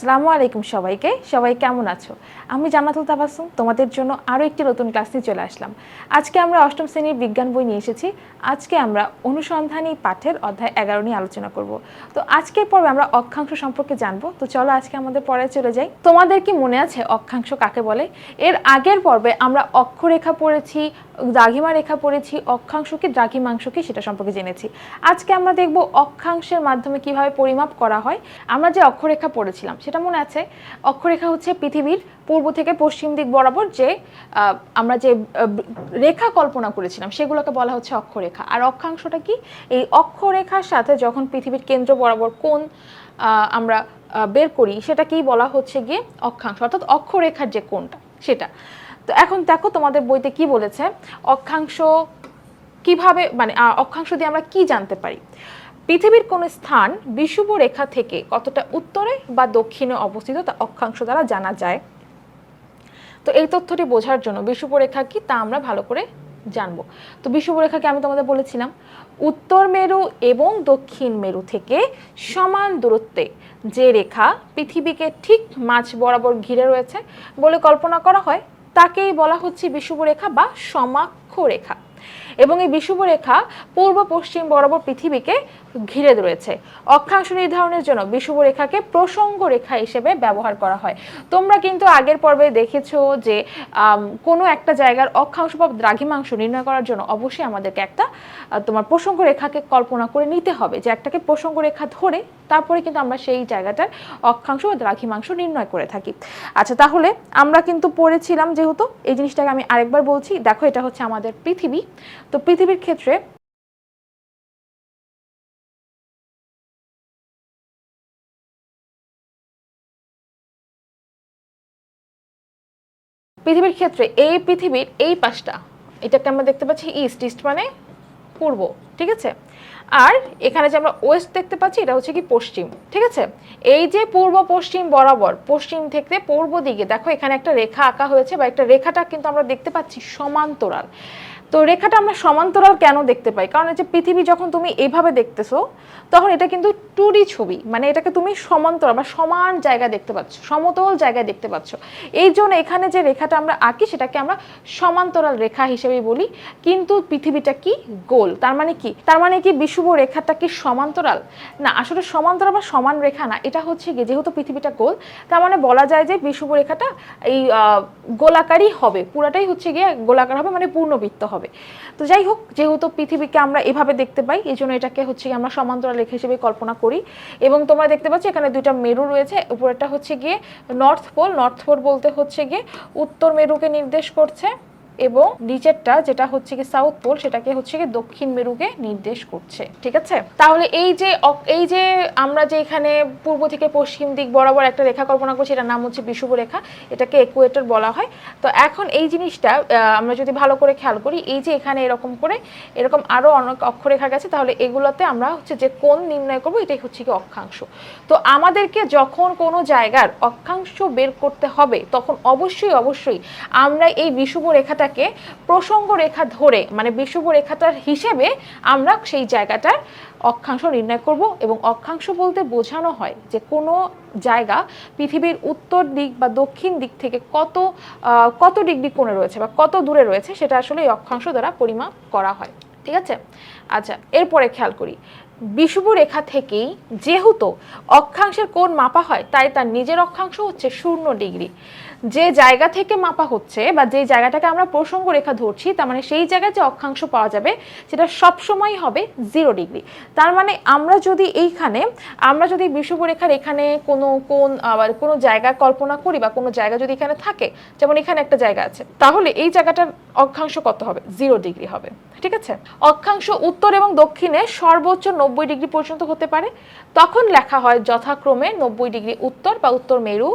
আসসালামু আলাইকুম সবাইকে। সবাই কেমন আছো? আমি জান্নাতুল তাবাসুম তোমাদের জন্য আরও একটি নতুন ক্লাস নিয়ে চলে আসলাম। আজকে আমরা অষ্টম শ্রেণির বিজ্ঞান বই নিয়ে এসেছি। আজকে আমরা অনুসন্ধানী পাঠের অধ্যায় এগারো নিয়ে আলোচনা করব। তো আজকের পর্বে আমরা অক্ষাংশ সম্পর্কে জানব। তো চলো আজকে আমাদের পরে চলে যাই। তোমাদের কি মনে আছে অক্ষাংশ কাকে বলে? এর আগের পর্বে আমরা অক্ষরেখা পড়েছি, দ্রাঘিমা রেখা পড়েছি, অক্ষাংশ কি, দ্রাঘিমাংশ কি সেটা সম্পর্কে জেনেছি। আজকে আমরা দেখব অক্ষাংশের মাধ্যমে কীভাবে পরিমাপ করা হয়। আমরা যে অক্ষরেখা পড়েছিলাম সেটা মনে আছে? অক্ষরেখা হচ্ছে পৃথিবীর পূর্ব থেকে পশ্চিম দিক বরাবর যে আমরা যে রেখা কল্পনা করেছিলাম, সেগুলোকে বলা হচ্ছে অক্ষরেখা। আর অক্ষাংশটা কি? এই অক্ষরেখার সাথে যখন পৃথিবীর কেন্দ্র বরাবর কোন আমরা বের করি, সেটাকেই বলা হচ্ছে গিয়ে অক্ষাংশ, অর্থাৎ অক্ষরেখার যে কোনটা সেটা। তো এখন দেখো তোমাদের বইতে কি বলেছে, অক্ষাংশ কীভাবে মানে অক্ষাংশ দিয়ে আমরা কি জানতে পারি? পৃথিবীর কোন স্থান বিষুব রেখা থেকে কতটা উত্তরে বা দক্ষিণে অবস্থিত তা অক্ষাংশ দ্বারা জানা যায়। তো এই তথ্যটি বোঝার জন্য বিষুব রেখা কি তা আমরা ভালো করে জানব। তো বিষুব রেখাকে আমি তোমাদের বলেছিলাম, উত্তর মেরু এবং দক্ষিণ মেরু থেকে সমান দূরত্বে যে রেখা পৃথিবীকে ঠিক মাঝ বরাবর ঘিরে রয়েছে বলে কল্পনা করা হয়, তাকেই বলা হচ্ছে বিষুব রেখা বা সমাক্ষ রেখা। এবং এই বিষুব রেখা পূর্ব পশ্চিম বরাবর পৃথিবীকে ঘিরে রয়েছে। অক্ষাংশ নির্ধারণের জন্য বিষুব রেখাকে প্রসঙ্গ রেখা হিসেবে ব্যবহার করা হয়। তোমরা কিন্তু আগের পর্বে দেখেছ যে কোনো একটা জায়গার অক্ষাংশ বা দ্রাঘিমাংশ নির্ণয় করার জন্য অবশ্যই আমাদেরকে একটা তোমার প্রসঙ্গ রেখাকে কল্পনা করে নিতে হবে যে একটাকে প্রসঙ্গ রেখা ধরে তারপরে কিন্তু আমরা সেই জায়গাটার অক্ষাংশ বা দ্রাঘিমাংশ নির্ণয় করে থাকি। আচ্ছা তাহলে আমরা কিন্তু পড়েছিলাম যেহেতু, এই জিনিসটাকে আমি আরেকবার বলছি। দেখো, এটা হচ্ছে আমাদের পৃথিবী। তো পৃথিবীর ক্ষেত্রে পৃথিবীর ক্ষেত্রে এই পৃথিবীর এই পাশটা, এটাকে আমরা দেখতে পাচ্ছি ইস্ট ইস্ট মানে পূর্ব, ঠিক আছে? আর এখানে যে আমরা ওয়েস্ট দেখতে পাচ্ছি, এটা হচ্ছে কি পশ্চিম, ঠিক আছে? এই যে পূর্ব, পশ্চিম বরাবর, পশ্চিম থেকে পূর্ব দিকে, দেখো এখানে একটা রেখা আঁকা হয়েছে বা একটা রেখাটা কিন্তু আমরা দেখতে পাচ্ছি সমান্তরাল। তো রেখাটা আমরা সমান্তরাল কেন দেখতে পাই? কারণ যে পৃথিবী যখন তুমি এইভাবে দেখতেছো, তখন এটা কিন্তু টু ছবি। মানে এটাকে তুমি সমান্তরাল বা সমান জায়গায় দেখতে পাচ্ছ, সমতল জায়গায় দেখতে পাচ্ছ। এই জন্য এখানে যে রেখাটা আমরা আঁকি, সেটাকে আমরা সমান্তরাল রেখা হিসেবে বলি। কিন্তু পৃথিবীটা কি? গোল। তার মানে কি? তার মানে কি বিষুব রেখাটা কি সমান্তরাল? না, আসলে সমান্তরাল বা সমান রেখা না। এটা হচ্ছে কি যেহেতু পৃথিবীটা গোল, তার মানে বলা যায় যে বিষুব রেখাটা এই গোলাকারই হবে। পুরাটাই হচ্ছে গিয়ে গোলাকার হবে মানে পূর্ণবৃত্ত হবে। তো যাই হোক, যেহেতু পৃথিবীকে আমরা এভাবে দেখতে পাই, এই জন্য এটাকে হচ্ছে গিয়ে আমরা সমান্তরাল রেখা হিসেবে কল্পনা করি। এবং তোমরা দেখতে পাচ্ছ এখানে দুইটা মেরু রয়েছে, উপরেরটা হচ্ছে গিয়ে নর্থ পোল নর্থ পোল বলতে হচ্ছে গিয়ে উত্তর মেরুকে নির্দেশ করছে। এবং নিচেরটা যেটা হচ্ছে কি সাউথ পোল সেটাকে হচ্ছে কি দক্ষিণ মেরুকে নির্দেশ করছে, ঠিক আছে? তাহলে এই যে এই যে আমরা যে এখানে পূর্ব থেকে পশ্চিম দিক বরাবর একটা রেখা কল্পনা করছি, এটার নাম হচ্ছে বিষুব রেখা, এটাকে একুয়েটর বলা হয়। তো এখন এই জিনিসটা আমরা যদি ভালো করে খেয়াল করি, এই যে এখানে এরকম করে, এরকম আরও অনেক অক্ষরেখা গেছে, তাহলে এগুলোতে আমরা হচ্ছে যে কোন নির্ণয় করব, এটাই হচ্ছে কি অক্ষাংশ। তো আমাদেরকে যখন কোনো জায়গার অক্ষাংশ বের করতে হবে, তখন অবশ্যই অবশ্যই আমরা এই বিষুব রেখাটাকে প্রসঙ্গ রেখা ধরে মানে বিষুব রেখাটার হিসেবে আমরা সেই জায়গাটার অক্ষাংশ নির্ণয় করব এবং অক্ষাংশ বলতে বোঝানো হয় যে কোনো জায়গা পৃথিবীর উত্তর দিক বা দক্ষিণ দিক থেকে কত কত ডিগ্রি কোণে রয়েছে বা কত দূরে রয়েছে সেটা আসলে এই অক্ষাংশ দ্বারা পরিমাপ করা হয়। ঠিক আছে? আচ্ছা এরপরে খেয়াল করি। বিষুব রেখা থেকেই যেহেতু অক্ষাংশের কোণ মাপা হয়, তাই তার নিজের অক্ষাংশ হচ্ছে শূন্য ডিগ্রি। যে জায়গা থেকে মাপা হচ্ছে বা যে জায়গাটাকে আমরা প্রসঙ্গ রেখা ধরছি, তার মানে সেই জায়গায় যে অক্ষাংশ পাওয়া যাবে, সেটা সবসময় হবে জিরো ডিগ্রি তার মানে আমরা যদি এইখানে, আমরা যদি বিষুব রেখার এখানে কোনো কোন কোনো জায়গা কল্পনা করি বা কোনো জায়গা যদি এখানে থাকে, যেমন এখানে একটা জায়গা আছে, তাহলে এই জায়গাটার অক্ষাংশ কত হবে? জিরো ডিগ্রি হবে। ঠিক আছে? অক্ষাংশ উত্তর এবং দক্ষিণে সর্বোচ্চ নব্বই ডিগ্রি পর্যন্ত হতে পারে। তখন লেখা হয় যথাক্রমে নব্বই ডিগ্রি উত্তর বা উত্তর মেরু।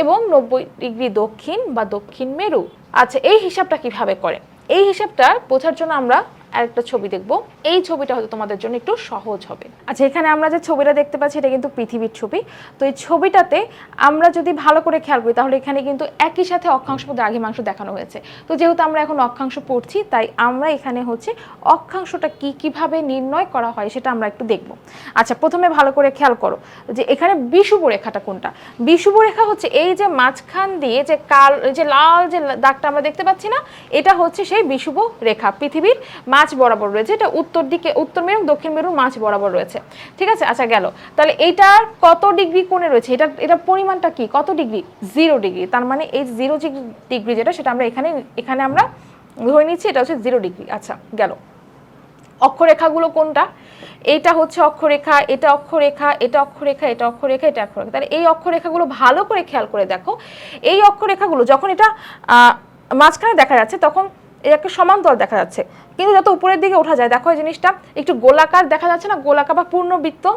এবং নব্বই ডিগ্রি দক্ষিণ বা দক্ষিণ মেরু। আচ্ছা এই হিসাবটা কীভাবে করে? এই হিসাবটা বোঝার জন্য আমরা আরেকটা ছবি দেখব। এই ছবিটা হয়তো তোমাদের জন্য একটু সহজ হবে। আচ্ছা এখানে আমরা যে ছবিটা দেখতে পাচ্ছি, এটা কিন্তু পৃথিবীর ছবি। তো এই ছবিটাতে আমরা যদি ভালো করে খেয়াল করি, তাহলে এখানে কিন্তু একই সাথে অক্ষাংশ দ্রাঘিমাংশ দেখানো হয়েছে। তো যেহেতু আমরা এখন অক্ষাংশ পড়ছি, তাই আমরা এখানে হচ্ছে অক্ষাংশটা কি কীভাবে নির্ণয় করা হয় সেটা আমরা একটু দেখব। আচ্ছা প্রথমে ভালো করে খেয়াল করো যে এখানে বিষুব রেখাটা কোনটা? বিষুব রেখা হচ্ছে এই যে মাঝখান দিয়ে যে কাল যে লাল যে দাগটা আমরা দেখতে পাচ্ছি না, এটা হচ্ছে সেই বিষুব রেখা। পৃথিবীর মাঝ বরাবর রয়েছে। এটা উত্তর দিকে, উত্তর মেরু দক্ষিণ মেরুর মাঝ বরাবর রয়েছে। ঠিক আছে? আচ্ছা গেল। তাহলে এইটার কত ডিগ্রি কোণে রয়েছে? এটা এটা পরিমাণটা কি? কত ডিগ্রি? Zero degree. তার মানে এই জিরো ডিগ্রি যেটা, সেটা আমরা এখানে এখানে আমরা ধরে নিচ্ছি, এটা হচ্ছে জিরো ডিগ্রি। আচ্ছা গেল। অক্ষরেখাগুলো কোনটা? এইটা হচ্ছে অক্ষরেখা, এটা অক্ষরেখা এটা অক্ষরেখা এটা অক্ষরেখা এটা অক্ষরেখা। তাহলে এই অক্ষরেখাগুলো ভালো করে খেয়াল করে দেখো। এই অক্ষরেখাগুলো যখন এটা মাঝখানে দেখা যাচ্ছে, তখন এটাকে সমান্তর দেখা যাচ্ছে। কিন্তু যত উপরের দিকে ওঠা যায়, দেখো এই জিনিসটা, একটু গোলাকার দেখা যাচ্ছে না? গোলাকার বা পূর্ণবৃত্ত?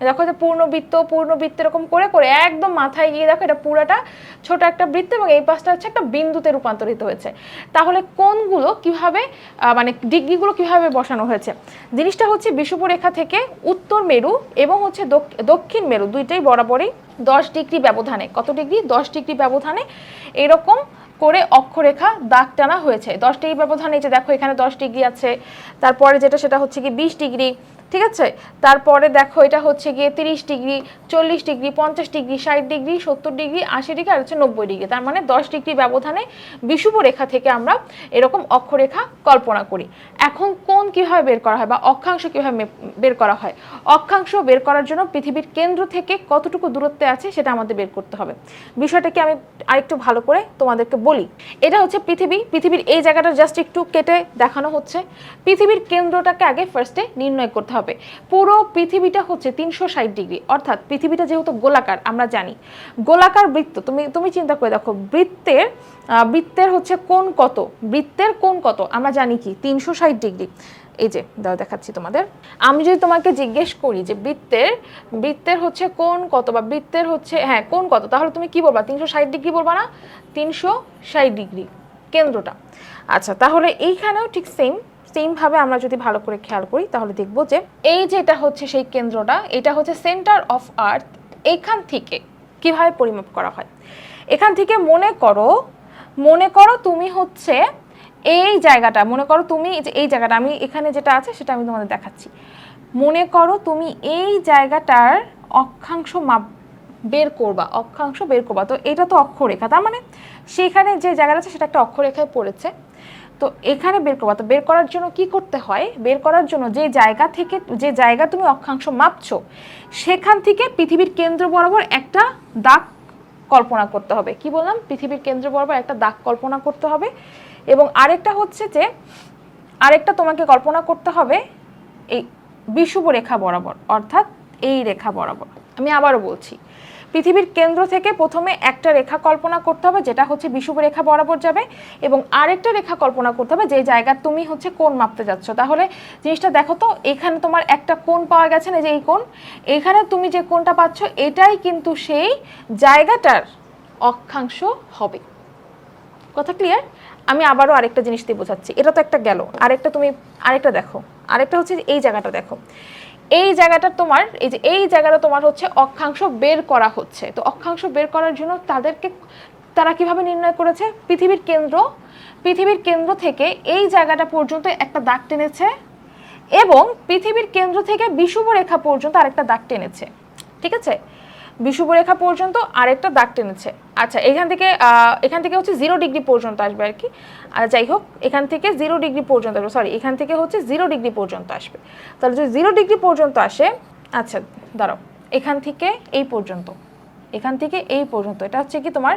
দেখো যে পূর্ণবৃত্ত পূর্ণবৃত্ত এরকম করে করে একদম মাথায় গিয়ে দেখো এটা পুরাটা ছোট একটা বৃত্ত এবং এই পাশটা হচ্ছে একটা বিন্দুতে রূপান্তরিত হয়েছে। তাহলে কোনগুলো কীভাবে মানে ডিগ্রিগুলো কীভাবে বসানো হয়েছে? জিনিসটা হচ্ছে বিষুব রেখা থেকে উত্তর মেরু এবং হচ্ছে দক- দক্ষিণ মেরু, দুইটাই বরাবরই দশ ডিগ্রি ব্যবধানে। কত ডিগ্রি? দশ ডিগ্রি ব্যবধানে এরকম করে অক্ষরেখা দাগ টানা হয়েছে। দশ ডিগ্রি ব্যবধান এই যে দেখো, এখানে দশ ডিগ্রি আছে। তারপরে যেটা, সেটা হচ্ছে কি বিশ ডিগ্রি। ঠিক আছে? তারপরে দেখো, এটা হচ্ছে গিয়ে তিরিশ ডিগ্রি, চল্লিশ ডিগ্রি, পঞ্চাশ ডিগ্রি, ষাট ডিগ্রি, সত্তর ডিগ্রি, আশি ডিগ্রি আর হচ্ছে নব্বই ডিগ্রি। তার মানে দশ ডিগ্রি ব্যবধানে বিষুব রেখা থেকে আমরা এরকম অক্ষরেখা কল্পনা করি। এখন কোন কীভাবে বের করা হয় বা অক্ষাংশ কীভাবে বের করা হয়? অক্ষাংশ বের করার জন্য পৃথিবীর কেন্দ্র থেকে কতটুকু দূরত্বে আছে সেটা আমাদের বের করতে হবে। বিষয়টাকে আমি আরেকটু ভালো করে তোমাদেরকে বলি। এটা হচ্ছে পৃথিবী। পৃথিবীর এই জায়গাটা জাস্ট একটু কেটে দেখানো হচ্ছে। পৃথিবীর কেন্দ্রটাকে আগে ফার্স্টে নির্ণয় করতে হবে। পুরো পৃথিবীটা হচ্ছে তিনশো ষাট ডিগ্রি। অর্থাৎ পৃথিবীটা যেহেতু গোলাকার, আমরা জানি। গোলাকার বৃত্ত, তুমি তুমি চিন্তা করে দেখো, বৃত্তের বৃত্তের হচ্ছে কোন কত? বৃত্তের কোন কত? আমরা জানি কি? তিনশো ষাট ডিগ্রি। এই যে, দাও, দেখাচ্ছি তোমাদের। আমি যদি তোমাকে জিজ্ঞেস করি যে বৃত্তের বৃত্তের হচ্ছে কোন কত বা বৃত্তের হচ্ছে হ্যাঁ কোন কত? তাহলে তুমি কি বলবা? তিনশো ষাট ডিগ্রি বলবা না? তিনশো ষাট ডিগ্রি। কেন্দ্রটা। আচ্ছা তাহলে এইখানেও ঠিক সেম সেমভাবে আমরা যদি ভালো করে খেয়াল করি, তাহলে দেখব যে এই যে এটা হচ্ছে সেই কেন্দ্রটা, এটা হচ্ছে সেন্টার অফ আর্থ এইখান থেকে কীভাবে পরিমাপ করা হয়? এখান থেকে মনে করো মনে করো তুমি হচ্ছে এই জায়গাটা, মনে করো তুমি এই জায়গাটা, আমি এখানে যেটা আছে সেটা আমি তোমাদের দেখাচ্ছি। মনে করো তুমি এই জায়গাটার অক্ষাংশ মাপ বের করবা, অক্ষাংশ বের করবা। তো এটা তো অক্ষরেখা, তার মানে সেখানে যে জায়গাটা আছে সেটা একটা অক্ষরেখায় পড়েছে। তো এখানে বের করবা। তো বের করার জন্য কি করতে হয়? বের করার জন্য যে জায়গা থেকে, যে জায়গা তুমি অক্ষাংশ মাপছো, সেখান থেকে পৃথিবীর কেন্দ্র বরাবর একটা দাগ কল্পনা করতে হবে। কি বললাম? পৃথিবীর কেন্দ্র বরাবর একটা দাগ কল্পনা করতে হবে। এবং আরেকটা হচ্ছে যে, আরেকটা তোমাকে কল্পনা করতে হবে এই বিষুব রেখা বরাবর, অর্থাৎ এই রেখা বরাবর। আমি আবারও বলছি পৃথিবীর কেন্দ্র থেকে প্রথমে একটা রেখা কল্পনা করতে হবে, যেটা হচ্ছে বিষুব রেখা বরাবর যাবে, এবং আরেকটা রেখা কল্পনা করতে হবে, যে জায়গা তুমি হচ্ছে কোন মাপতে যাচ্ছ। তাহলে জিনিসটা দেখো তো, এখানে তোমার একটা কোন পাওয়া গেছে না যে এই কোন এখানে তুমি যে কোনটা পাচ্ছ, এটাই কিন্তু সেই জায়গাটার অক্ষাংশ হবে। কথা ক্লিয়ার আমি আবারও আরেকটা জিনিস দিয়ে বোঝাচ্ছি, এটা তো একটা গেল, আরেকটা তুমি, আরেকটা দেখো, আরেকটা হচ্ছে এই জায়গাটা দেখো। এই জায়গাটা তোমার, এই যে এই জায়গাটা তোমার হচ্ছে অক্ষাংশ বের করা হচ্ছে। তো অক্ষাংশ বের করার জন্য তাদেরকে তারা কীভাবে নির্ণয় করেছে? পৃথিবীর কেন্দ্র পৃথিবীর কেন্দ্র থেকে এই জায়গাটা পর্যন্ত একটা দাগ টেনেছে এবং পৃথিবীর কেন্দ্র থেকে বিষুব রেখা পর্যন্ত আরেকটা দাগ টেনেছে। ঠিক আছে? বিষুব রেখা পর্যন্ত আরেকটা দাগ টেনেছে। আচ্ছা এখান থেকে এখান থেকে হচ্ছে জিরো ডিগ্রি পর্যন্ত আসবে আর কি। যাই হোক, এখান থেকে জিরো ডিগ্রি পর্যন্ত আসবে সরি এখান থেকে হচ্ছে জিরো ডিগ্রি পর্যন্ত আসবে। তাহলে যদি জিরো ডিগ্রি পর্যন্ত আসে আচ্ছা দাঁড়াও, এখান থেকে এই পর্যন্ত। এখান থেকে এই পর্যন্ত। এটা হচ্ছে কি তোমার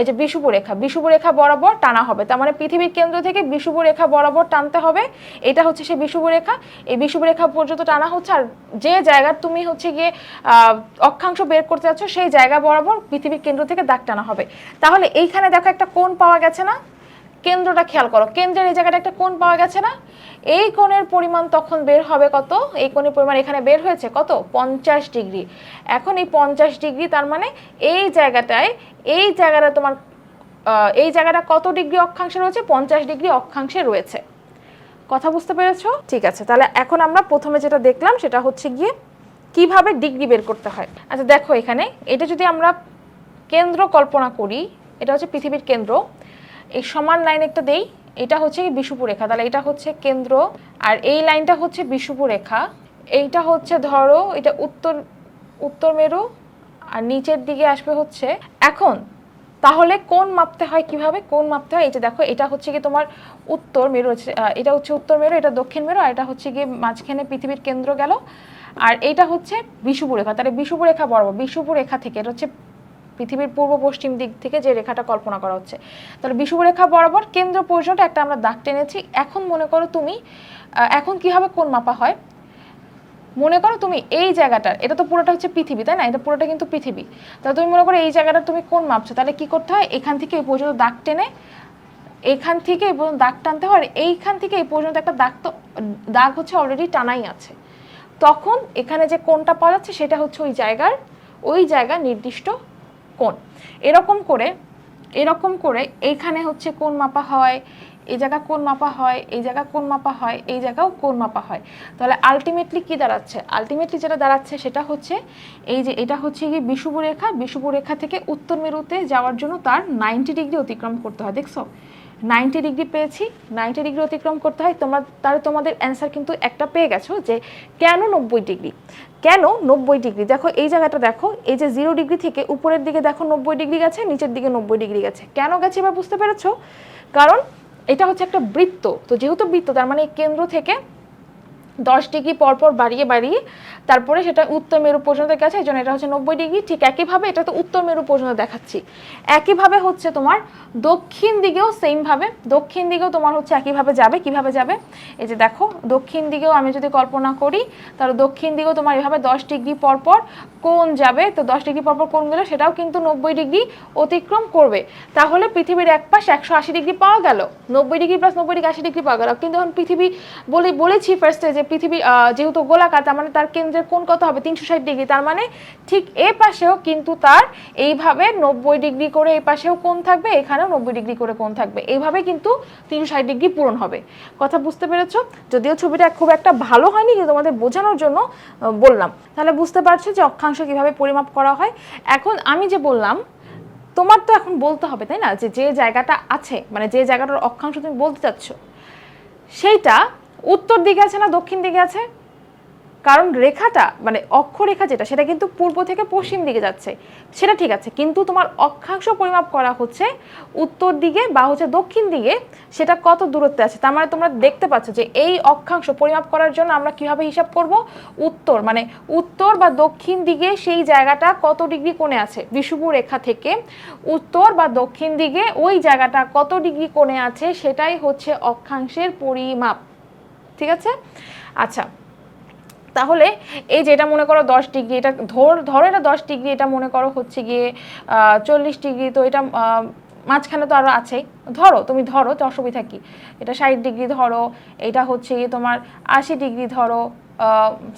এই যে বিষুব রেখা। রেখা বরাবর টানা হবে। তার মানে পৃথিবীর কেন্দ্র থেকে বিষুব রেখা বরাবর টানতে হবে। এটা হচ্ছে সেই বিষুব রেখা। এই বিষুব রেখা পর্যন্ত টানা হচ্ছে। আর যে জায়গার তুমি হচ্ছে গিয়ে অক্ষাংশ বের করতে যাচ্ছ, সেই জায়গা বরাবর পৃথিবীর কেন্দ্র থেকে দাগ টানা হবে। তাহলে এইখানে দেখো একটা কোন পাওয়া গেছে না? কেন্দ্রটা খেয়াল করো। কেন্দ্রের এই জায়গাটা একটা কোণ পাওয়া গেছে না? এই কোণের পরিমাণ তখন বের হবে কত? এই কোণের পরিমাণ এখানে বের হয়েছে কত? পঞ্চাশ ডিগ্রি। এখন এই পঞ্চাশ ডিগ্রি তার মানে এই জায়গাটায়, এই জায়গাটা তোমার এই জায়গাটা কত ডিগ্রি অক্ষাংশে রয়েছে? পঞ্চাশ ডিগ্রি অক্ষাংশে রয়েছে। কথা বুঝতে পেরেছ? ঠিক আছে, তাহলে এখন আমরা প্রথমে যেটা দেখলাম সেটা হচ্ছে গিয়ে কীভাবে ডিগ্রি বের করতে হয়। আচ্ছা দেখো এখানে, এটা যদি আমরা কেন্দ্র কল্পনা করি, এটা হচ্ছে পৃথিবীর কেন্দ্র। এই সমান লাইন একটা দেই, এটা হচ্ছে কি বিষুবু রেখা। তাহলে এটা হচ্ছে কেন্দ্র, আর এই লাইনটা হচ্ছে বিষুবু রেখা। এইটা হচ্ছে ধরো, এটা উত্তর উত্তর মেরু, আর নিচের দিকে আসবে হচ্ছে এখন। তাহলে কোন মাপতে হয় কীভাবে? কোন মাপতে হয় এটা দেখো, এটা হচ্ছে কি তোমার উত্তর মেরু এটা হচ্ছে উত্তর মেরু, এটা দক্ষিণ মেরু, আর এটা হচ্ছে গিয়ে মাঝখানে পৃথিবীর কেন্দ্র গেল। আর এটা হচ্ছে বিষুবু রেখা। তাহলে বিষুবু রেখা বরাবর বিষুবু রেখা থেকে, এটা হচ্ছে পৃথিবীর পূর্ব পশ্চিম দিক থেকে যে রেখাটা কল্পনা করা হচ্ছে। তাহলে বিষুব রেখা বরাবর কেন্দ্র পর্যন্ত একটা আমরা দাগ টেনেছি। এখন মনে করো তুমি এখন কীভাবে কোন মাপা হয়? মনে করো তুমি এই জায়গাটার, এটা তো পুরোটা হচ্ছে পৃথিবী, তাই না? এটা পুরোটা কিন্তু পৃথিবী। তাহলে তুমি মনে করো এই জায়গাটা তুমি কোন মাপছো, তাহলে কি করতে হয়? এখান থেকে এই পর্যন্ত দাগ টেনে, এখান থেকে এই পর্যন্ত দাগ টানতে হয়, আর এইখান থেকে এই পর্যন্ত একটা দাগ তো, দাগ হচ্ছে অলরেডি টানাই আছে। তখন এখানে যে কোনটা পাওয়া যাচ্ছে সেটা হচ্ছে ওই জায়গার ওই জায়গার নির্দিষ্ট কোণ। এরকম করে এরকম করে এইখানে হচ্ছে কোন মাপা হয়, এই জায়গা কোন মাপা হয়, এই জায়গা কোন মাপা হয়, এই জায়গাও কোন মাপা হয়। তাহলে আলটিমেটলি কি দাঁড়াচ্ছে? আলটিমেটলি যেটা দাঁড়াচ্ছে সেটা হচ্ছে এই যে, এটা হচ্ছে কি বিষুবরেখা বিষুবরেখা বিষুবু থেকে উত্তর মেরুতে যাওয়ার জন্য তার নাইনটি ডিগ্রি অতিক্রম করতে হয়, দেখছ? নাইনটি ডিগ্রি পেয়েছি, নাইনটি ডিগ্রি অতিক্রম করতে হয়, তোমরা, তাহলে তোমাদের অ্যান্সার কিন্তু একটা পেয়ে গেছো যে কেন নব্বই ডিগ্রি? কেন নব্বই ডিগ্রি? দেখো, এই জায়গাটা দেখো, এই যে জিরো ডিগ্রি থেকে উপরের দিকে দেখো নব্বই ডিগ্রি গেছে, নিচের দিকে নব্বই ডিগ্রি গেছে। কেন গেছে এবার বুঝতে পেরেছ? কারণ এটা হচ্ছে একটা বৃত্ত, তো যেহেতু বৃত্ত, তার মানে কেন্দ্র থেকে দশ ডিগ্রি পরপর বাড়িয়ে বাড়িয়ে তারপরে সেটা উত্তর মেরু পর্যন্ত গেছে, এই জন্য এটা হচ্ছে নব্বই ডিগ্রি। ঠিক একইভাবে এটা তো উত্তর মেরু পর্যন্ত দেখাচ্ছি। একইভাবে হচ্ছে তোমার দক্ষিণ দিকেও সেমভাবে দক্ষিণ দিকেও তোমার হচ্ছে একইভাবে যাবে, কীভাবে যাবে? এই যে দেখো, দক্ষিণ দিকেও আমি যদি কল্পনা করি, তাহলে দক্ষিণ দিকেও তোমার এভাবে দশ ডিগ্রি পরপর কোন যাবে, তো দশ ডিগ্রি পরপর কোন গেলে সেটাও কিন্তু নব্বই ডিগ্রি অতিক্রম করবে। তাহলে পৃথিবীর এক পাশ একশো আশি ডিগ্রি পাওয়া গেল, নব্বই ডিগ্রি প্লাস নব্বই ডিগ্রি আশি ডিগ্রি পাওয়া গেল। কিন্তু এখন পৃথিবী বলে, বলেছি ফার্স্টে যে পৃথিবী যেহেতু গোলাকার, তার মানে তার কেন্দ্রের কোন কত হবে? তিনশো ষাট ডিগ্রি। তার মানে ঠিক এ পাশেও কিন্তু তার এইভাবে নব্বই ডিগ্রি করে এই পাশেও কোন থাকবে, এখানেও নব্বই ডিগ্রি করে কোন থাকবে। এইভাবে কিন্তু তিনশো ষাট ডিগ্রি পূরণ হবে। কথা বুঝতে পেরেছ? যদিও ছবিটা খুব একটা ভালো হয়নি, কিন্তু তোমাদের বোঝানোর জন্য বললাম। তাহলে বুঝতে পারছ যে অক্ষাংশ কীভাবে পরিমাপ করা হয়? এখন আমি যে বললাম, তোমার তো এখন বলতে হবে, তাই না? যে যে জায়গাটা আছে মানে যে জায়গাটার অক্ষাংশ তুমি বলতে চাচ্ছ, সেইটা উত্তর দিকে আছে না দক্ষিণ দিকে আছে? কারণ রেখাটা মানে অক্ষরেখা যেটা, সেটা কিন্তু পূর্ব থেকে পশ্চিম দিকে যাচ্ছে। সেটা ঠিক আছে, কিন্তু তোমার অক্ষাংশ পরিমাপ করা হচ্ছে উত্তর দিকে বা হচ্ছে দক্ষিণ দিকে, সেটা কত দূরত্বে আছে? তার মানে তোমরা দেখতে পাচ্ছ যে এই অক্ষাংশ পরিমাপ করার জন্য আমরা কীভাবে হিসাব করব? উত্তর মানে উত্তর বা দক্ষিণ দিকে সেই জায়গাটা কত ডিগ্রি কোণে আছে? বিষুবু রেখা থেকে উত্তর বা দক্ষিণ দিকে ওই জায়গাটা কত ডিগ্রি কোণে আছে? সেটাই হচ্ছে অক্ষাংশের পরিমাপ। ঠিক আছে? আচ্ছা তাহলে এই যে এটা মনে করো দশ ডিগ্রি, এটা ধর, ধরো এটা দশ ডিগ্রি, এটা মনে করো হচ্ছে গিয়ে চল্লিশ ডিগ্রি, তো এটা মাঝখানে তো আরও আছেই। ধরো, তুমি ধরো, তো অসুবিধা কি? এটা ষাট ডিগ্রি ধরো, এটা হচ্ছে গিয়ে তোমার আশি ডিগ্রি ধরো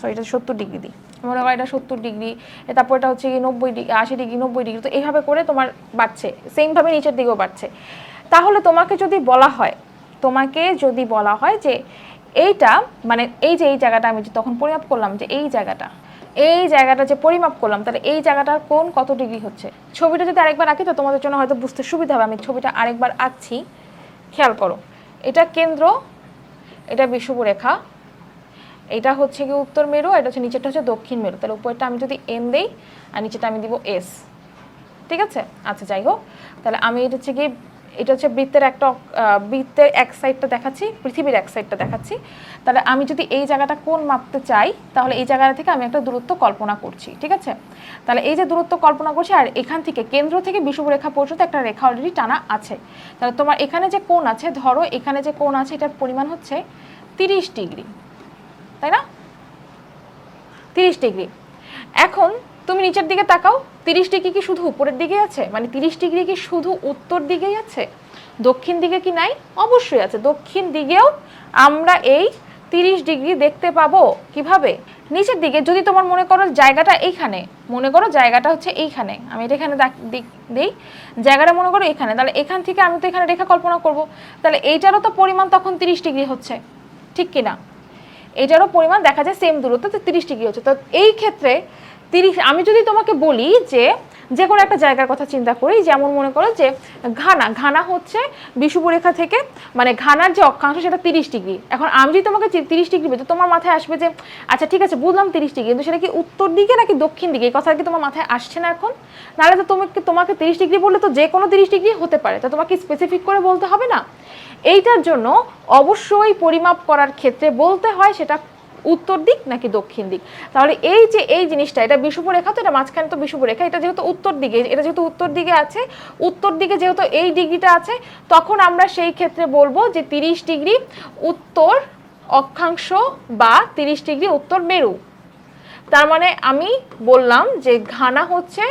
সরি এটা সত্তর ডিগ্রি দিই। মনে করো এটা সত্তর ডিগ্রি তারপর এটা হচ্ছে গিয়ে নব্বই ডিগ্রি, আশি ডিগ্রি, নব্বই ডিগ্রি, তো এইভাবে করে তোমার বাড়ছে। সেমভাবে নিচের দিকেও বাড়ছে। তাহলে তোমাকে যদি বলা হয়, তোমাকে যদি বলা হয় যে এইটা মানে এই যে এই জায়গাটা আমি যে তখন পরিমাপ করলাম যে এই জায়গাটা এই জায়গাটা যে পরিমাপ করলাম, তাহলে এই জায়গাটার কোন কত ডিগ্রি হচ্ছে? ছবিটা যদি আরেকবার আঁকি তো তোমাদের জন্য হয়তো বুঝতে সুবিধা হবে, আমি ছবিটা আরেকবার আঁকছি। খেয়াল করো, এটা কেন্দ্র, এটা বিষুব রেখা এটা হচ্ছে কি উত্তর মেরু এটা হচ্ছে নিচেরটা হচ্ছে দক্ষিণ মেরু। তাহলে উপরটা আমি যদি এম দেই আর নিচেটা আমি দিব এস ঠিক আছে? আচ্ছা যাই হোক, তাহলে আমি এটা হচ্ছে কি এটা হচ্ছে বৃত্তের একটা বৃত্তের এক সাইডটা দেখাচ্ছি, পৃথিবীর এক সাইডটা দেখাচ্ছি। তাহলে আমি যদি এই জায়গাটা কোন মাপতে চাই, তাহলে এই জায়গাটা থেকে আমি একটা দূরত্ব কল্পনা করছি, ঠিক আছে? তাহলে এই যে দূরত্ব কল্পনা করছি, আর এখান থেকে কেন্দ্র থেকে বিষুব রেখা পর্যন্ত একটা রেখা অলরেডি টানা আছে। তাহলে তোমার এখানে যে কোণ আছে, ধরো এখানে যে কোণ আছে, এটার পরিমাণ হচ্ছে তিরিশ ডিগ্রি, তাই না? তিরিশ ডিগ্রি। এখন তুমি নিচের দিকে তাকাও, তিরিশ ডিগ্রি কি শুধু উপরের দিকে আছে? মানে তিরিশ ডিগ্রি কি শুধু উত্তর দিকেই আছে? দক্ষিণ দিকে কি নাই? অবশ্যই আছে। দক্ষিণ দিকেও আমরা এই তিরিশ ডিগ্রি দেখতে পাবো। কীভাবে? নিচের দিকে, যদি তোমার মনে করো জায়গাটা এইখানে, মনে করো জায়গাটা হচ্ছে এইখানে। আমি এটা এখানে দিই। জায়গাটা মনে করো এখানে। তাহলে এখান থেকে আমি তো এখানে রেখা কল্পনা করব। তাহলে এইটারও তো পরিমাণ তখন তিরিশ ডিগ্রি হচ্ছে। ঠিক কিনা? এটারও পরিমাণ দেখা যায় সেম দূরত্ব তো তিরিশ ডিগ্রি হচ্ছে। তো এই ক্ষেত্রে তিরিশ আমি যদি তোমাকে বলি যে যে কোনো একটা জায়গার কথা চিন্তা করি যেমন মনে করো যে ঘানা ঘানা হচ্ছে বিষুবরেখা থেকে মানে ঘানার যে অক্ষাংশ সেটা তিরিশ ডিগ্রি। এখন আমি যদি তোমাকে তিরিশ ডিগ্রি বলি তোমার মাথায় আসবে যে আচ্ছা ঠিক আছে, বুঝলাম তিরিশ ডিগ্রি, কিন্তু সেটা কি উত্তর দিকে নাকি দক্ষিণ দিকে? এই কথা কি তোমার মাথায় আসছে না এখন? নাহলে তো তোমাকে তোমাকে তিরিশ ডিগ্রি বললে তো যে কোনো তিরিশ ডিগ্রি হতে পারে, তা তোমাকে স্পেসিফিক করে বলতে হবে না? এইটার জন্য অবশ্যই পরিমাপ করার ক্ষেত্রে বলতে হয় সেটা উত্তর দিক নাকি দক্ষিণ দিক? তাহলে এই যে, এই জিনিসটা, এটা বিষুব রেখা তো এটা মাঝখানে তো বিষুব রেখা এটা যেহেতু উত্তর দিকে, এটা যেহেতু উত্তর দিকে আছে, উত্তর দিকে যেহেতু এই ডিগ্রিটা আছে, তখন আমরা সেই ক্ষেত্রে বলব যে তিরিশ ডিগ্রি উত্তর অক্ষাংশ বা তিরিশ ডিগ্রি উত্তর মেরু। তার মানে আমি বললাম যে ঘানা হচ্ছে,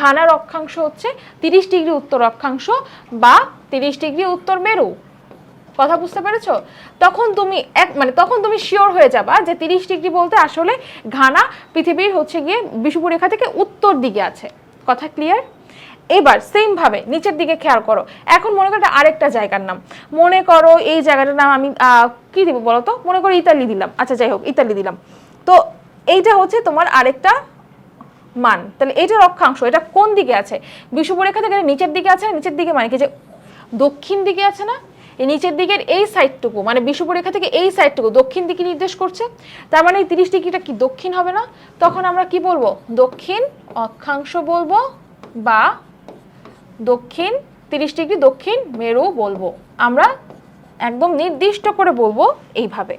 ঘানার অক্ষাংশ হচ্ছে তিরিশ ডিগ্রি উত্তর অক্ষাংশ বা তিরিশ ডিগ্রি উত্তর মেরু। কথা বুঝতে পেরেছ? তখন তুমি এক মানে তখন তুমি শিওর হয়ে যাবা যে তিরিশ ডিগ্রি বলতে আসলে ঘানা পৃথিবীর হচ্ছে গিয়ে বিষুবরেখা রেখা থেকে উত্তর দিকে আছে। কথা ক্লিয়ার এবার সেম ভাবে নিচের দিকে খেয়াল করো। এখন মনে করো আরেকটা জায়গার নাম। মনে করো এই জায়গাটার নাম আমি কি দিব বলো তো মনে করো ইতালি দিলাম। আচ্ছা যাই হোক, ইতালি দিলাম। তো এইটা হচ্ছে তোমার আরেকটা মান। তাহলে এইটার অক্ষাংশ, এটা কোন দিকে আছে? বিষুবরেখা থেকে নিচের দিকে আছে, নিচের দিকে মানে কি যে দক্ষিণ দিকে আছে না? এই নিচের দিকের এই সাইডটুকু মানে বিষুবরেখা থেকে এই সাইডটুকু দক্ষিণ দিকে নির্দেশ করছে। তার মানে এই তিরিশ ডিগ্রিটা কি দক্ষিণ হবে না? তখন আমরা কি বলব? দক্ষিণ অক্ষাংশ বলব বা দক্ষিণ তিরিশ ডিগ্রি দক্ষিণ মেরু বলব। আমরা একদম নির্দিষ্ট করে বলব এইভাবে।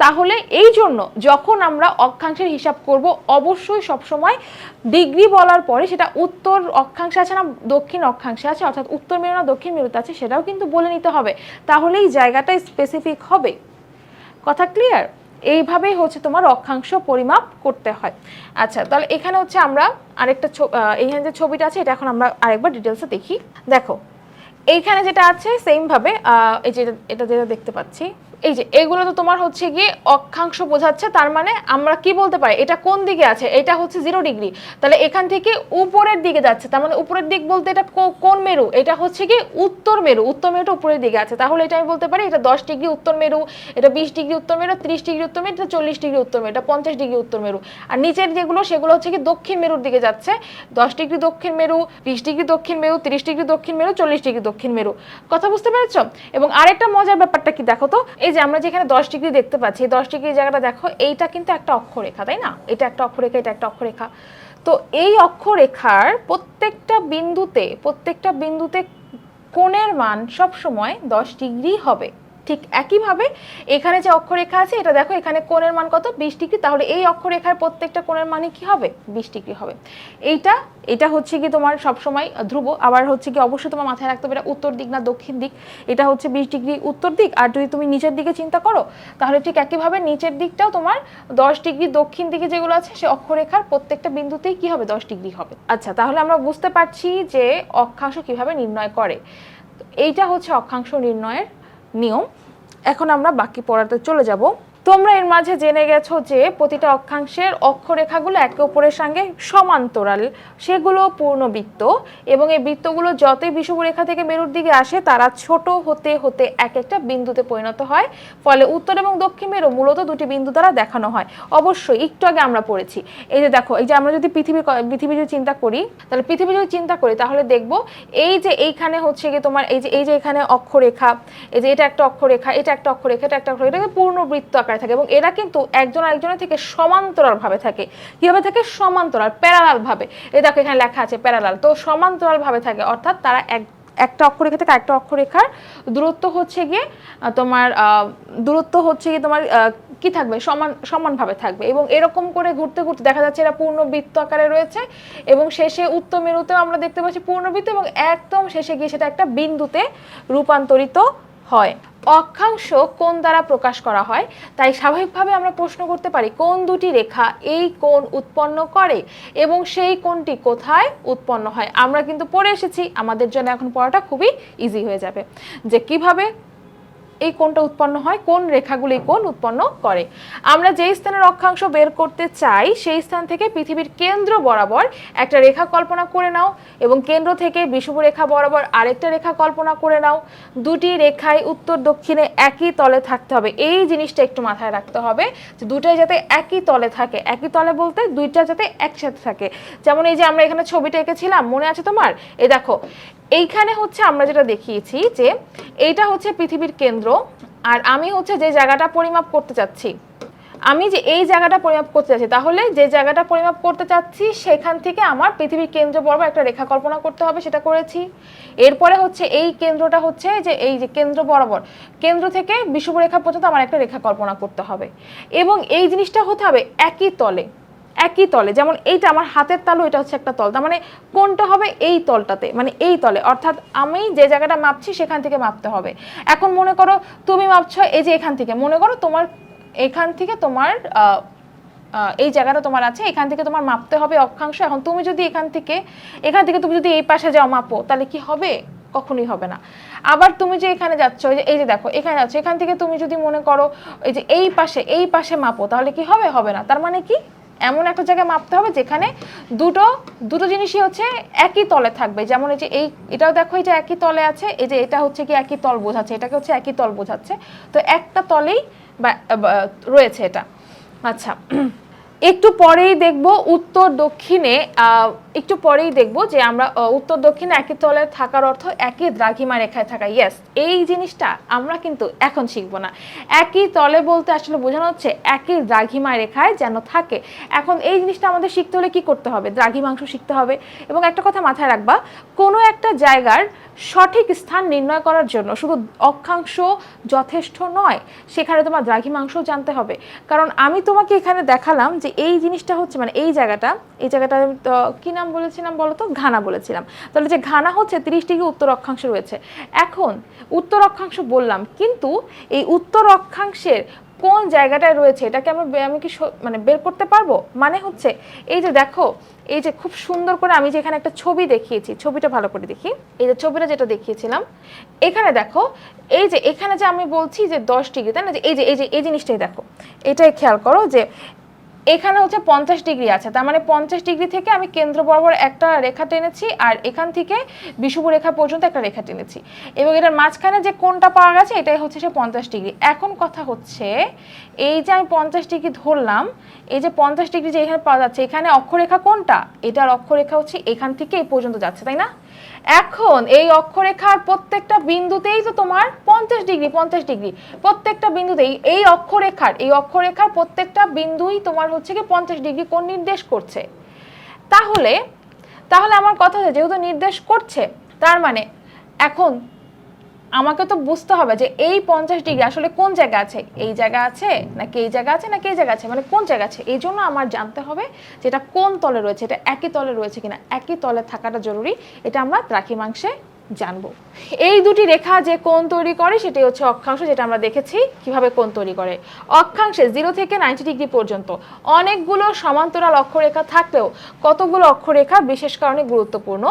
তাহলে এই জন্য যখন আমরা অক্ষাংশের হিসাব করব অবশ্যই সবসময় ডিগ্রি বলার পরে সেটা উত্তর অক্ষাংশে আছে না দক্ষিণ অক্ষাংশে আছে অর্থাৎ উত্তর মেরু না দক্ষিণ মেরুতে আছে সেটাও কিন্তু বলে নিতে হবে। তাহলে এই জায়গাটা স্পেসিফিক হবে। কথা ক্লিয়ার এইভাবেই হচ্ছে তোমার অক্ষাংশ পরিমাপ করতে হয়। আচ্ছা তাহলে এখানে হচ্ছে আমরা আরেকটা এইখানে যে ছবিটা আছে এটা এখন আমরা আরেকবার ডিটেলসে দেখি। দেখো এইখানে যেটা আছে সেম ভাবে আহ, এই যে এটা যেটা দেখতে পাচ্ছি এই যে, এগুলো তো তোমার হচ্ছে গিয়ে অক্ষাংশ বোঝাচ্ছে, তার মানে আমরা কি বলতে পারি? এটা কোন দিকে আছে? এটা হচ্ছে জিরো ডিগ্রি তাহলে এখান থেকে উপরের দিকে যাচ্ছে, তার মানে উপরের দিক বলতে এটা কোন মেরু? এটা হচ্ছে কি উত্তর মেরু। উত্তর মেরুটা উপরের দিকে আছে। তাহলে এটা আমি বলতে পারি, এটা দশ ডিগ্রি উত্তর মেরু, এটা বিশ ডিগ্রি উত্তর মেরু, ত্রিশ ডিগ্রি উত্তর মেরু, এটা চল্লিশ ডিগ্রি উত্তর মেরু, এটা পঞ্চাশ ডিগ্রি উত্তর মেরু। আর নিচের যেগুলো, সেগুলো হচ্ছে কি দক্ষিণ মেরুর দিকে যাচ্ছে। দশ ডিগ্রি দক্ষিণ মেরু, বিশ ডিগ্রি দক্ষিণ মেরু, তিরিশ ডিগ্রি দক্ষিণ মেরু, চল্লিশ ডিগ্রি দক্ষিণ মেরু। কথা বুঝতে পেরেছ? এবং আরেকটা মজার ব্যাপারটা কি দেখো তো? এই যে আমরা যেখানে দশ ডিগ্রি দেখতে পাচ্ছি দশ ডিগ্রি জায়গাটা দেখো, এইটা কিন্তু একটা অক্ষরেখা, তাই না? এটা একটা অক্ষরেখা, এটা একটা অক্ষরেখা। তো এই অক্ষরেখার প্রত্যেকটা বিন্দুতে প্রত্যেকটা বিন্দুতে কোণের মান সবসময় দশ ডিগ্রি হবে। ঠিক একইভাবে এখানে যে অক্ষরেখা আছে, এটা দেখো এখানে কোণের মান কত? বিশ ডিগ্রি। তাহলে এই অক্ষরেখার প্রত্যেকটা কোণের মানে কি হবে? বিশ ডিগ্রি হবে। এইটা, এটা হচ্ছে কি তোমার সবসময় ধ্রুব। আবার হচ্ছে কি অবশ্যই তোমার মাথায় রাখতে হবে এটা উত্তর দিক না দক্ষিণ দিক। এটা হচ্ছে বিশ ডিগ্রি উত্তর দিক। আর যদি তুমি নিচের দিকে চিন্তা করো, তাহলে ঠিক একইভাবে নিচের দিকটাও তোমার দশ ডিগ্রি দক্ষিণ দিকে যেগুলো আছে, সে অক্ষরেখার প্রত্যেকটা বিন্দুতেই কি হবে? দশ ডিগ্রি হবে। আচ্ছা তাহলে আমরা বুঝতে পারছি যে অক্ষাংশ কীভাবে নির্ণয় করে। এইটা হচ্ছে অক্ষাংশ নির্ণয়ের নিয়ম। এখন আমরা বাকি পড়াতে চলে যাব। তোমরা এর মাঝে জেনে গেছো যে প্রতিটা অক্ষাংশের অক্ষরেখাগুলো একে অপরের সঙ্গে সমান্তরাল। সেগুলো পূর্ণবৃত্ত এবং এই বৃত্তগুলো যতই বিষুবরেখা থেকে মেরুর দিকে আসে, তারা ছোট হতে হতে এক একটা বিন্দুতে পরিণত হয়। ফলে উত্তর এবং দক্ষিণ মেরু মূলত দুটি বিন্দু দ্বারা দেখানো হয়। অবশ্যই একটু আগে আমরা পড়েছি। এই যে দেখো, এই যে আমরা যদি পৃথিবী পৃথিবী যদি চিন্তা করি, তাহলে পৃথিবী যদি চিন্তা করি, তাহলে দেখব এই যে এইখানে হচ্ছে কি তোমার এই যে এই যে এখানে অক্ষরেখা, এই যে এটা একটা অক্ষরেখা, এটা একটা অক্ষরেখা, এটা একটা অক্ষরেখা, এটা পূর্ণ আকারে থাকে এবং এরা কিন্তু একজন আরেকজনের থেকে সমান্তরাল ভাবে থাকে। কীভাবে থাকে? সমান্তরাল প্যারালাল ভাবে। এই দেখো এখানে লেখা আছে প্যারালাল তো সমান্তরাল ভাবে থাকে, অর্থাৎ তারা এক, একটা অক্ষরেখা থেকে একটা অক্ষরেখার দূরত্ব হচ্ছে গিয়ে তোমার দূরত্ব হচ্ছে গিয়ে তোমার কি থাকবে? সমান, সমানভাবে থাকবে। এবং এরকম করে ঘুরতে ঘুরতে দেখা যাচ্ছে এরা পূর্ণ বৃত্ত আকারে রয়েছে এবং শেষে উত্তমেরুতেও আমরা দেখতে পাচ্ছি পূর্ণবৃত্ত এবং একদম শেষে গিয়ে সেটা একটা বিন্দুতে রূপান্তরিত হয়। অক্ষাংশ কোন দ্বারা প্রকাশ করা হয়? তাই স্বাভাবিকভাবে আমরা প্রশ্ন করতে পারি, কোন দুটি রেখা এই কোণ উৎপন্ন করে এবং সেই কোণটি কোথায় উৎপন্ন হয়? আমরা কিন্তু পড়ে এসেছি, আমাদের জন্য এখন পড়াটা খুবই ইজি হয়ে যাবে। যে কীভাবে এই কোণটা উৎপন্ন হয় কোন রেখাগুলো কোণ উৎপন্ন করে। আমরা যেই স্থানের অক্ষাংশ বের করতে চাই, সেই স্থান থেকে পৃথিবীর কেন্দ্র বরাবর একটা রেখা কল্পনা করে নাও এবং কেন্দ্র থেকে বিষুব রেখা বরাবর আরেকটা রেখা কল্পনা করে নাও। দুটি রেখায় উত্তর দক্ষিণে একই তলে থাকতে হবে। এই জিনিসটা একটু মাথায় রাখতে হবে যে দুটাই যাতে একই তলে থাকে। একই তলে বলতে দুইটা যাতে একসাথে থাকে। যেমন এই যে আমরা এখানে ছবিটা এঁকেছিলাম, মনে আছে তোমার? এই দেখো এইখানে হচ্ছে আমরা যেটা দেখিয়েছি যে এইটা হচ্ছে পৃথিবীর কেন্দ্র, আর আমি হচ্ছে যে জায়গাটা পরিমাপ করতে চাচ্ছি, আমি যে এই জায়গাটা পরিমাপ করতে চাচ্ছি, তাহলে যে জায়গাটা পরিমাপ করতে চাচ্ছি সেখান থেকে আমার পৃথিবীর কেন্দ্র বরাবর একটা রেখা কল্পনা করতে হবে, সেটা করেছি। এরপরে হচ্ছে এই কেন্দ্রটা হচ্ছে যে এই যে কেন্দ্র বরাবর, কেন্দ্র থেকে বিষুবরেখা পর্যন্ত আমার একটা রেখা কল্পনা করতে হবে। এবং এই জিনিসটা হতে হবে একই তলে। একই তলে। যেমন এইটা আমার হাতের তালু, এটা হচ্ছে একটা তল। তার মানে কোনটা হবে এই তলটাতে? মানে এই তলে। অর্থাৎ আমি যে জায়গাটা মাপছি সেখান থেকে মাপতে হবে। এখন মনে করো তুমি মাপছো এই যে এখান থেকে। মনে করো তোমার এখান থেকে তোমার এই জায়গাটা তোমার আছে, এখান থেকে তোমার মাপতে হবে অক্ষাংশ। এখন তুমি যদি এখান থেকে এখান থেকে তুমি যদি এই পাশে যাও মাপো, তাহলে কি হবে? কখনোই হবে না। আবার তুমি যে এখানে যাচ্ছ যে, এই যে দেখো, এখানে যাচ্ছ, এখান থেকে তুমি যদি মনে করো, এই যে এই পাশে এই পাশে মাপো, তাহলে কি হবে? হবে না। তার মানে কি? এমন একটা জায়গায় মাপতে হবে যেখানে দুটো দুটো জিনিসই হচ্ছে একই তলে থাকবে। যেমন এই যে এই, এটাও দেখো এই যে একই তলে আছে, এই যে এটা হচ্ছে কি একই তল বোঝাচ্ছে, এটাকে হচ্ছে একই তল বোঝাচ্ছে। তো একটা তলেই রয়েছে এটা। আচ্ছা একটু পরেই দেখব উত্তর দক্ষিণে একটু পরেই দেখব যে আমরা উত্তর দক্ষিণে একই তলে থাকার অর্থ একই দ্রাঘিমা রেখায় থাকা। ইয়েস এই জিনিসটা আমরা কিন্তু এখন শিখব না। একই তলে বলতে আসলে বোঝানো হচ্ছে একই দ্রাঘিমা রেখায় যেন থাকে। এখন এই জিনিসটা আমাদের শিখতে হলে কি করতে হবে? দ্রাঘিমাংশ শিখতে হবে। এবং একটা কথা মাথায় রাখবা, কোনো একটা জায়গার সঠিক স্থান নির্ণয় করার জন্য শুধু অক্ষাংশ যথেষ্ট নয়, সেখানে তোমার দ্রাঘিমাংশ জানতে হবে। কারণ আমি তোমাকে এখানে দেখালাম যে এই জিনিসটা হচ্ছে মানে এই জায়গাটা এই জায়গাটা তো, কি নাম বলেছিলাম বলো তো ঘানা বলেছিলাম। তাহলে যে ঘানা হচ্ছে তিরিশ ডিগ্রি উত্তর অক্ষাংশ রয়েছে? এখন উত্তর অক্ষাংশ বললাম, কিন্তু এই উত্তর অক্ষাংশের কোন জায়গাটায় রয়েছে, এটাকে আমি আমি কি মানে বের করতে পারব? মানে হচ্ছে, এই যে দেখো, এই যে খুব সুন্দর করে আমি যে এখানে একটা ছবি দেখিয়েছি, ছবিটা ভালো করে দেখি। এই যে ছবিটা যেটা দেখিয়েছিলাম, এখানে দেখো, এই যে এখানে যে আমি বলছি যে দশ ডিগ্রি তাই না? যে এই যে এই যে, এই জিনিসটাই দেখো। এটাই খেয়াল করো যে এখানে হচ্ছে পঞ্চাশ ডিগ্রি আছে, তার মানে পঞ্চাশ ডিগ্রি থেকে আমি কেন্দ্র বরাবর একটা রেখা টেনেছি আর এখান থেকে বিষুব রেখা পর্যন্ত একটা রেখা টেনেছি। এবং এটার মাঝখানে যে কোনটা পাওয়া গেছে, এটাই হচ্ছে সে পঞ্চাশ ডিগ্রি। এখন কথা হচ্ছে, এই যে আমি পঞ্চাশ ডিগ্রি ধরলাম, এই যে পঞ্চাশ ডিগ্রি যে এখানে পাওয়া যাচ্ছে, এখানে অক্ষরেখা কোনটা এটার অক্ষরেখা হচ্ছে এখান থেকে এই পর্যন্ত যাচ্ছে, তাই না? এখন এই অক্ষরেখার প্রত্যেকটা বিন্দুতেই তো তোমার পঞ্চাশ ডিগ্রি পঞ্চাশ ডিগ্রি। প্রত্যেকটা বিন্দুতেই এই অক্ষরেখার এই অক্ষরেখার প্রত্যেকটা বিন্দুই তোমার হচ্ছে কি পঞ্চাশ ডিগ্রি কোন নির্দেশ করছে। তাহলে তাহলে আমার কথা যেহেতু নির্দেশ করছে, তার মানে এখন আমাকে তো বুঝতে হবে যে এই পঞ্চাশ ডিগ্রি আসলে কোন জায়গা আছে? এই জায়গা আছে নাকি এই জায়গা আছে না এই জায়গা আছে? মানে কোন জায়গা আছে? এই জন্য আমার জানতে হবে যে এটা কোন তলে রয়েছে? এটা একই তলে রয়েছে কিনা? একই তলে থাকাটা জরুরি। এটা আমরা দ্রাঘিমাংশে জানব। এই দুটি রেখা যে কোণ তৈরি করে, সেটি হচ্ছে অক্ষাংশ, যেটা আমরা দেখেছি কীভাবে কোণ তৈরি করে। অক্ষাংশে জিরো থেকে নাইনটি ডিগ্রি পর্যন্ত। অনেকগুলো সমান্তরাল অক্ষরেখা থাকলেও কতগুলো অক্ষরেখা, বিশেষ কারণে গুরুত্বপূর্ণ?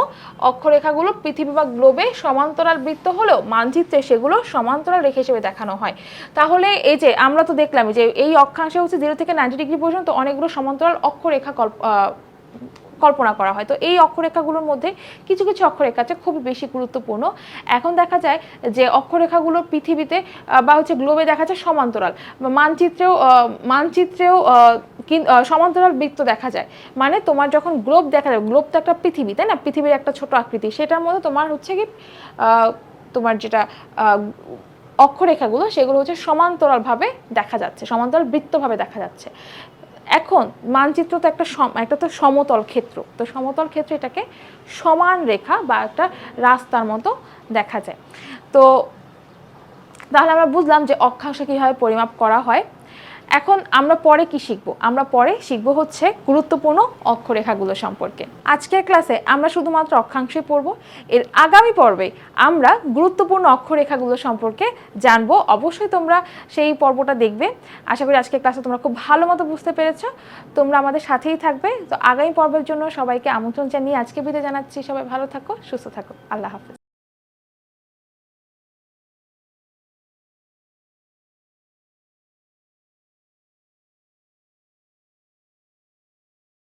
অক্ষরেখাগুলো পৃথিবী বা গ্লোবে সমান্তরাল বৃত্ত হলেও মানচিত্রে সেগুলো সমান্তরাল রেখা হিসেবে দেখানো হয়। তাহলে এই যে আমরা তো দেখলাম যে এই অক্ষাংশে হচ্ছে জিরো থেকে নাইনটি ডিগ্রি পর্যন্ত অনেকগুলো সমান্তরাল অক্ষরেখা কল্প কল্পনা করা হয়। তো এই অক্ষরেখাগুলোর মধ্যে কিছু কিছু অক্ষরেখা আছে খুবই বেশি গুরুত্বপূর্ণ। এখন দেখা যায় যে অক্ষরেখাগুলো পৃথিবীতে বা হচ্ছে গ্লোবে দেখা যায় সমান্তরাল। মানচিত্রেও মানচিত্রেও সমান্তরাল বৃত্ত দেখা যায়। মানে তোমার যখন গ্লোব দেখা যায় গ্লোব তো একটা পৃথিবী, তাই না? পৃথিবীর একটা ছোট আকৃতি। সেটার মধ্যে তোমার হচ্ছে কি তোমার যেটা অক্ষরেখাগুলো, সেগুলো হচ্ছে সমান্তরালভাবে দেখা যাচ্ছে, সমান্তরাল বৃত্তভাবে দেখা যাচ্ছে। এখন মানচিত্র তো একটা সম- একটা তো সমতল ক্ষেত্র। তো সমতল ক্ষেত্রে এটাকে সমান রেখা বা একটা রাস্তার মতো দেখা যায়। তো তাহলে আমরা বুঝলাম যে অক্ষাংশ কীভাবে পরিমাপ করা হয়। এখন আমরা পরে কি শিখব? আমরা পরে শিখব হচ্ছে গুরুত্বপূর্ণ অক্ষরেখাগুলো সম্পর্কে। আজকের ক্লাসে আমরা শুধুমাত্র অক্ষাংশই পড়ব। এর আগামী পর্বে আমরা গুরুত্বপূর্ণ অক্ষরেখাগুলো সম্পর্কে জানব। অবশ্যই তোমরা সেই পর্বটা দেখবে। আশা করি আজকের ক্লাসে তোমরা খুব ভালো মতো বুঝতে পেরেছ। তোমরা আমাদের সাথেই থাকবে। তো আগামী পর্বের জন্য সবাইকে আমন্ত্রণ জানিয়ে আজকে বিদায় জানাচ্ছি। সবাই ভালো থাকো, সুস্থ থাকো। আল্লাহ হাফেজ।